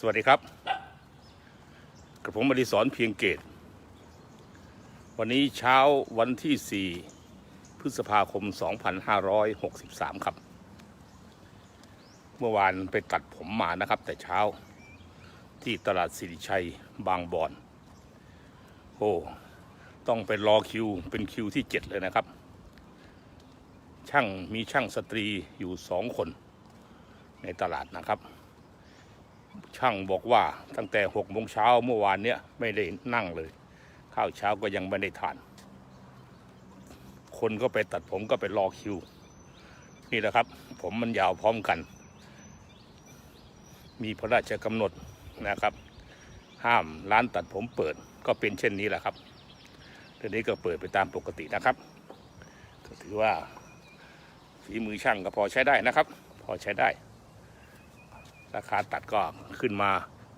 สวัสดีครับ กระผมอดิศรเพียงเกต วันนี้เช้าวันที่ 4 พฤษภาคม 2563 ครับ เมื่อวานไปตัดผมมานะครับ แต่เช้าที่ตลาดสิริชัยบางบอน โอ้ ต้องไปรอคิว เป็นคิวที่ 7 เลยนะครับ ช่างมีช่างสตรีอยู่สองคนในตลาดนะครับ ช่างบอกว่าตั้งแต่หกโมงเช้าเมื่อวานเนี้ยไม่ได้นั่งเลย ข้าวเช้าก็ยังไม่ได้ทาน คนก็ไปตัดผมก็ไปรอคิว นี่แหละครับ ผมมันยาวพร้อมกัน มีพระราชกำหนดนะครับ ห้ามร้านตัดผมเปิดก็เป็นเช่นนี้แหละครับเดี๋ยวนี้ก็เปิดไปตามปกตินะครับก็ถือว่าฝีมือช่างก็พอใช้ได้นะครับ พอใช้ได้ ราคาตัดก็ขึ้นมา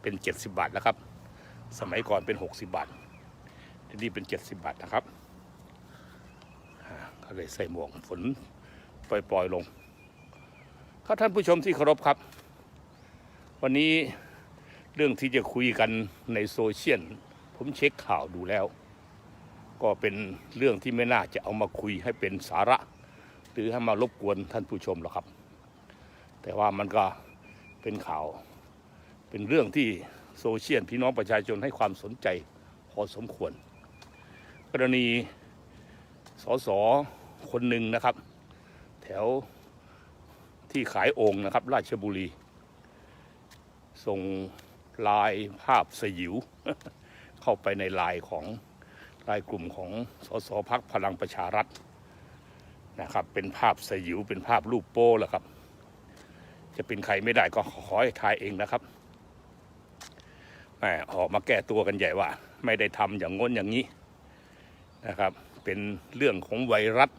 เป็น 70 บาทแล้วครับ สมัยก่อนเป็น 60 บาททีนี้เป็น 70 บาทนะครับก็เลยใส่หมวกฝนปล่อยๆลงครับท่านผู้ชมที่เคารพครับ วันนี้เรื่องที่จะคุยกันในโซเชียลผมเช็คข่าวดูแล้ว ก็เป็นเรื่องที่ไม่น่าจะเอามาคุยให้เป็นสาระ หรือให้มารบกวนท่านผู้ชมหรอกครับ แต่ว่ามันก็ เป็นข่าว เป็นเรื่องที่โซเชียลพี่น้องประชาชนให้ความสนใจพอสมควร กรณีสสคนหนึ่งนะครับ แถวที่ขายโองค์นะครับ ราชบุรี ส่งลายภาพสยิว เข้าไปในลายของลายกลุ่มของสสพักพลังประชารัฐนะครับ เป็นภาพสยิวเป็นภาพรูปโป้แหละครับ จะเป็นใครไม่ได้ก็ขอให้ทายเองนะครับแหมออกมาแก้ตัวกันใหญ่ว่า ไม่ได้ทำอย่างง้นอย่างนี้นะครับ เป็นเรื่องของไวรัส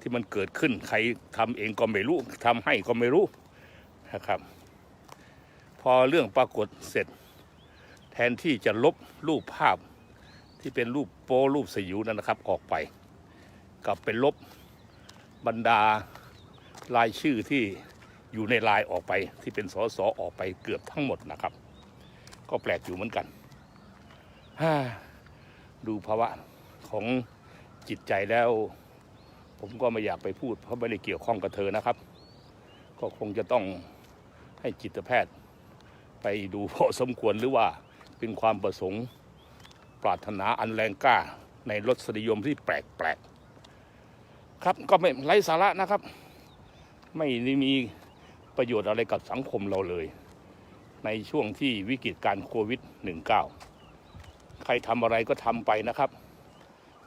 ที่มันเกิดขึ้นใครทำเองก็ไม่รู้ทำให้ก็ไม่รู้นะครับ พอเรื่องปรากฏเสร็จ แทนที่จะลบรูปภาพที่เป็นรูปโป้รูปสยิวนั้นนะครับ ออกไป กลับเป็นลบบรรดารายชื่อที่ อยู่ในลน์ออกไปที่เป็นสสออกไปเกือบทั้งหมดนะครับ ก็แปลกอยู่เหมือนกันดูภาวะของจิตใจแล้ว ผมก็ไม่อยากไปพูดเพราะไม่ได้เกี่ยวข้องกับเธอนะครับ ก็คงจะต้องให้จิตแพทย์ไปดูพอสมควรหรือว่าเป็นความประสงค์ปรารถนาอันแรงกล้าในรสนิยมที่แปลกๆครับก็ไม่ไร้สาระนะครับ ไม่ได้มี ประโยชน์อะไรกับสังคมเราเลย ในช่วงที่วิกฤตการโควิด -19 ใครทำอะไรก็ทำไปนะครับ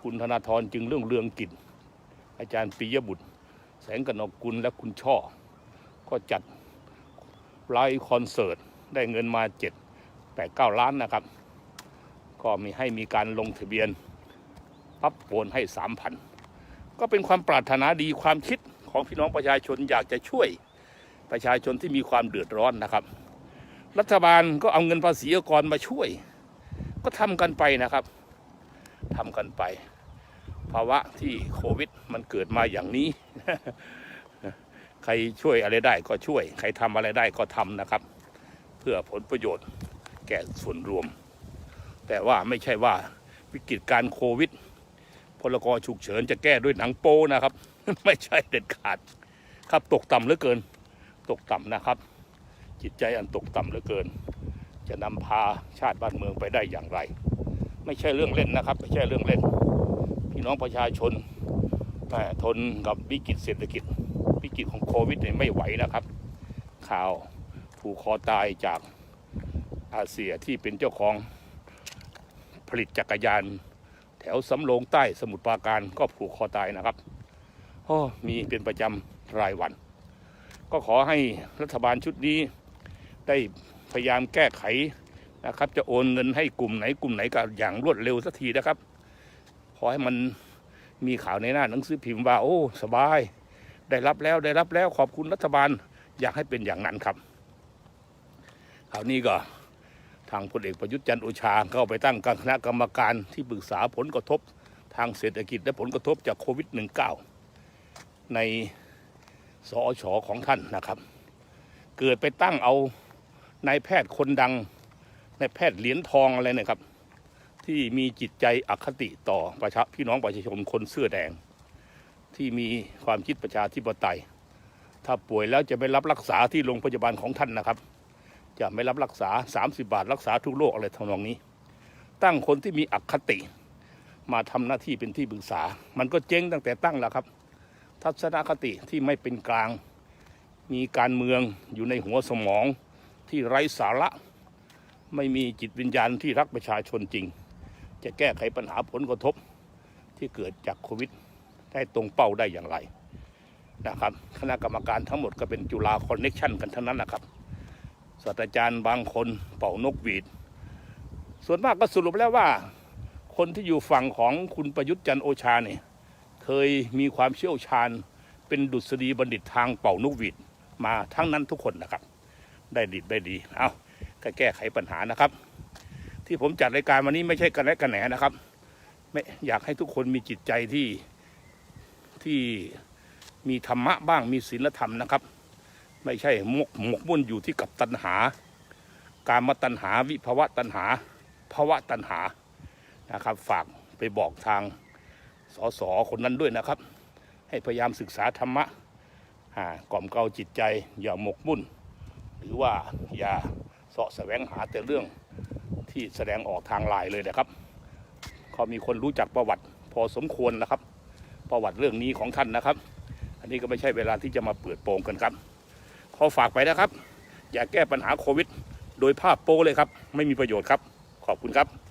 คุณธนาธรจึงเรื่องเรืองกิจ อาจารย์ปิยบุตร แสงกนกกุลและคุณช่อ ก็จัดไลฟ์คอนเสิร์ต ได้เงินมา 7 8 9 ล้านนะครับ ก็มีให้มีการลงทะเบียนปั๊บโอนให้ 3,000 ก็เป็นความปรารถนาดีความคิดของพี่น้องประชาชนอยากจะช่วย ประชาชนที่มีความเดือดร้อนนะครับ รัฐบาลก็เอาเงินภาษีอากรมาช่วย ก็ทำกันไปนะครับทำกันไป ภาวะที่โควิดมันเกิดมาอย่างนี้ ใครช่วยอะไรได้ก็ช่วย ใครทำอะไรได้ก็ทำนะครับ เพื่อผลประโยชน์แก่ส่วนรวม แต่ว่าไม่ใช่ว่าวิกฤตการโควิดพลกรฉุกเฉินจะแก้ด้วยหนังโป้นะครับ ไม่ใช่เด็ดขาด ครับตกต่ำเหลือเกิน ตกต่ำนะครับ จิตใจอันตกต่ำเหลือเกิน จะนำพาชาติบ้านเมืองไปได้อย่างไร ไม่ใช่เรื่องเล่นนะครับ ไม่ใช่เรื่องเล่น พี่น้องประชาชนแหม่ทนกับวิกฤตเศรษฐกิจ วิกฤตของโควิดเนี่ยไม่ไหวนะครับ ข่าวผูกคอตายจากอาเซียที่เป็นเจ้าของผลิตจักรยาน แถวสำโรงใต้สมุทรปราการก็ผูกคอตายนะครับโอ้มีเป็นประจำรายวัน ก็ขอให้รัฐบาลชุดนี้ ได้พยายามแก้ไขนะครับ จะโอนเงินให้กลุ่มไหนกลุ่มไหนก็อย่างรวดเร็วสักทีนะครับ ขอให้มันมีข่าวในหน้าหนังสือพิมพ์ว่าโอ้สบาย ได้รับแล้วได้รับแล้วขอบคุณรัฐบาลอยากให้เป็นอย่างนั้นครับคราวนี้ก็ทางพลเอกประยุทธ์จันทร์โอชาก็ไปตั้งคณะกรรมการที่ปรึกษาผลกระทบทางเศรษฐกิจและผลกระทบจากโควิด -19 ใน สอชอของท่านนะครับ เกิดไปตั้งเอานายแพทย์คนดังนายแพทย์เหรียญทองอะไรเนี่ยครับ ที่มีจิตใจอคติต่อประชาพี่น้องประชาชนคนเสื้อแดง ที่มีความคิดประชาธิปไตย ถ้าป่วยแล้วจะไม่รับรักษาที่โรงพยาบาลของท่านนะครับ จะไม่รับรักษา 30 บาท รักษาทุกโรคอะไรทำนองนี้ ตั้งคนที่มีอคติ มาทำหน้าที่เป็นที่ปรึกษา มันก็เจ๊งตั้งแต่ตั้งแล้วครับ ทัศนคติที่ไม่เป็นกลาง มีการเมืองอยู่ในหัวสมองที่ไร้สาระ ไม่มีจิตวิญญาณที่รักประชาชนจริง จะแก้ไขปัญหาผลกระทบที่เกิดจากโควิดได้ตรงเป้าได้อย่างไรนะครับคณะกรรมการทั้งหมดก็เป็นจุฬาคอนเน็กชันกันทั้งนั้นนะครับศาสตราจารย์บางคนเป่านกหวีด ส่วนมากก็สรุปแล้วว่า คนที่อยู่ฝั่งของคุณประยุทธ์จันโอชาเนี่ย เคยมีความเชี่ยวชาญ เป็นดุษฎีบัณฑิตทางเป่านกหวีดมาทั้งนั้นทุกคนนะครับ ได้ดีได้ดีเอาก็แก้ไขปัญหานะครับ ที่ผมจัดรายการวันนี้ไม่ใช่กันและกันแหนนะครับ ไม่อยากให้ทุกคนมีจิตใจที่ที่มีธรรมะบ้างมีศีลธรรมนะครับ ไม่ใช่หมกหมกมุ่นอยู่ที่กับตัณหา การมาตัณหาวิภวะตัณหาภาวะตัณหานะครับ ฝากไปบอกทาง สสคนนั้นด้วยนะครับ ให้พยายามศึกษาธรรมะอ่ากล่อมเกลาจิตใจ อย่าหมกมุ่น หรือว่าอย่าเสาะแสวงหาแต่เรื่องที่แสดงออกทางลน์เลยนะครับเขามีคนรู้จักประวัติพอสมควรนะครับ ประวัติเรื่องนี้ของท่านนะครับ อันนี้ก็ไม่ใช่เวลาที่จะมาเปิดโปงกันครับ ขอฝากไปนะครับ อย่าแก้ปัญหาโควิด โดยภาพโป้เลยครับ ไม่มีประโยชน์ครับ ขอบคุณครับ